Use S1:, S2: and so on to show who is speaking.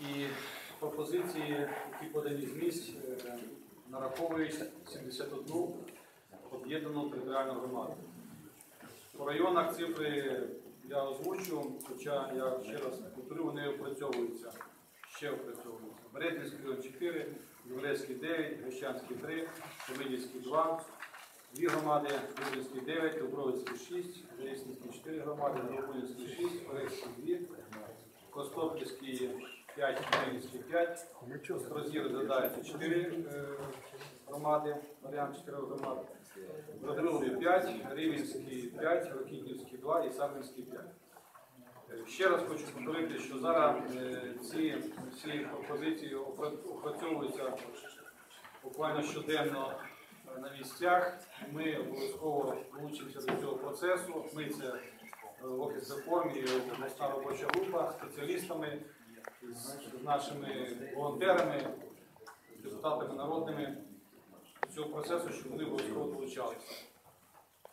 S1: І пропозиції, які подані з місць, е, нараховують 71 об'єднану територіальну громаду. По районах цифри я озвучу, хоча я ще раз повторю, вони опрацьовуються, ще опрацьовуються. Беретинський район 4, Юрецький 9, Грещанський 3, Семидівський 2, дві громади, Юрецький 9, Дубровицький 6, Зарісненський 4 громади, Новопунівський 6, Орехський 2, Костопільський 5, Хмельницький 5, Острозі розглядається 4 громади, варіант 4 громад. Бродилові 5, Рівненський 5, Рокітнівський 2 і Сарненський 5. Е, Ще раз хочу повторити, що зараз е, ці всі пропозиції опрацьовуються буквально щоденно е, на місцях. Ми обов'язково долучимося до цього процесу. Ми це в офіс реформ і обласна робоча група спеціалістами, з нашими волонтерами, депутатами народними цього процесу, щоб вони обов'язково.